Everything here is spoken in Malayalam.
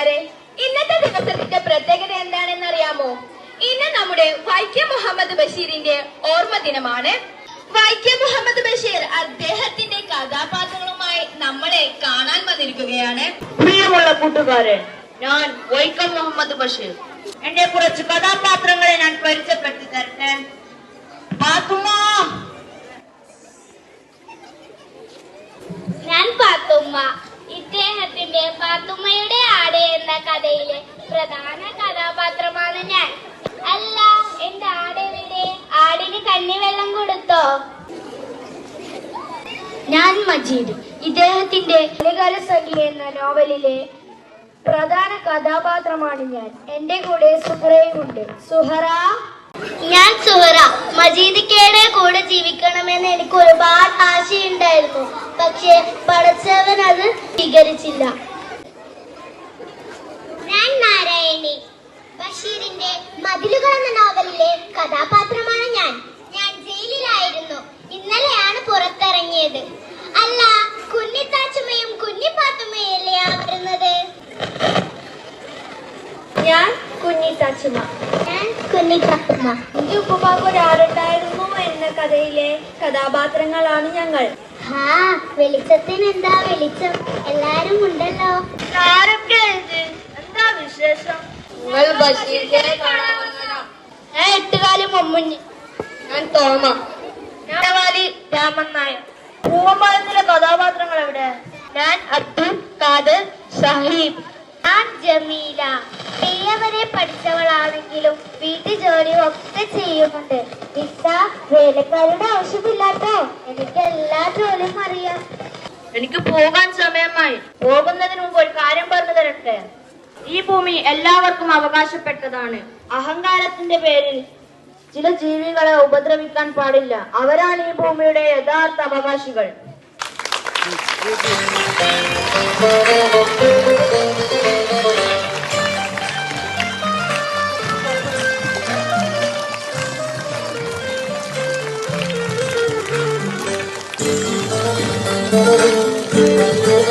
കൂട്ടുകാരെ ഇന്നത്തെ ദിവസത്തിന്റെ പ്രത്യേകത എന്താണെന്ന് അറിയാമോ ഇന്ന് നമ്മുടെ വൈക്കം മുഹമ്മദ് ബഷീറിന്റെ ഓർമ്മ ദിനമാണ്. വൈക്കം മുഹമ്മദ് ബഷീർ അദ്ദേഹത്തിന്റെ കഥാപാത്രങ്ങളുമായി നമ്മളെ കാണാൻ വന്നിരിക്കുകയാണ്. പ്രിയമുള്ള കൂട്ടുകാരെ ഞാൻ വൈക്കം മുഹമ്മദ് ബഷീർ. എന്റെ കുറച്ച് കഥാപാത്രങ്ങളെ ഞാൻ പരിചയപ്പെടുത്തി തരട്ടെ. ഞാൻ പാത്തുമ്മ. ഇദ്ദേഹത്തിന്റെ പാത്തുമ്മയുടെ ആട് എന്ന കഥയിലെ പ്രധാന കഥാപാത്രമാണ് ഞാൻ. അല്ല എന്റെ ആട് എവിടെ? ആടിന് കന്നിവെള്ളം കൊടുത്തോ? ഞാൻ മജീദ്. ഇദ്ദേഹത്തിന്റെ ബാല്യകാല സഖി എന്ന നോവലിലെ പ്രധാന കഥാപാത്രമാണ് ഞാൻ. എന്റെ കൂടെ സുഹറയും ഉണ്ട് സുഹറ? ഞാൻ സുഹറ. മജീദിക്കയുടെ കൂടെ ജീവിക്കണമെന്ന് എനിക്ക് ഒരുപാട് അത് സ്വീകരിച്ചില്ല. ഞാൻ നാരായണി. ബഷീറിന്റെ മതിലുകൾ എന്ന നോവലിലെ കഥാപാത്രമാണ് ഞാൻ. ഞാൻ ജയിലിലായിരുന്നു. ഇന്നലെയാണ് പുറത്തിറങ്ങിയത്. അല്ല കുഞ്ഞിത്താച്ചുമയും കുഞ്ഞിപ്പാത്തുമയല്ലേ ആവരുന്നത് വരുന്നത്? ഞാൻ കുഞ്ഞിത്താച്ചുമ ഞാൻ കുഞ്ഞിപ്പാത്തുമ എന്റെ ഉപ്പുപ്പാക്ക് ഒരാളുണ്ടായിരുന്നു എന്ന കഥയിലെ കഥാപാത്രങ്ങളാണ് ഞങ്ങൾ. ഹാ വെളിച്ചത്തിന് എന്താ വെളിച്ചം? വിശേഷം നിങ്ങൾ ബഷീറിനെ കാണാൻ വന്നതാ ഞാൻ എട്ടുകാലി മമ്മുഞ്ഞി. ഞാൻ തോമ. ഞാൻ വാലി രാമൻ നായർ. പൂവമ്പാലത്തിലെ കഥാപാത്രങ്ങൾ എവിടെ? ഞാൻ അബ്ദുൽ ഖാദർ സഹീബ്. ഞാൻ ജമീല. വരെ പഠിച്ചവളാണെങ്കിലും വീട്ടു ജോലി ഒക്കെ ചെയ്യുന്നുണ്ട്. ഇത്ത വേലക്കാരുടെ ആവശ്യമില്ലാട്ടോ എനിക്ക് എല്ലാ ജോലിയും അറിയാം. എനിക്ക് പോകാൻ സമയമായി. പോകുന്നതിന് മുമ്പ് ഒരു കാര്യം പറഞ്ഞു തരട്ടെ? ഈ ഭൂമി എല്ലാവർക്കും അവകാശപ്പെട്ടതാണ്. അഹങ്കാരത്തിന്റെ പേരിൽ ചില ജീവികളെ ഉപദ്രവിക്കാൻ പാടില്ല. അവരാണ് ഈ ഭൂമിയുടെ യഥാർത്ഥ അവകാശികൾ.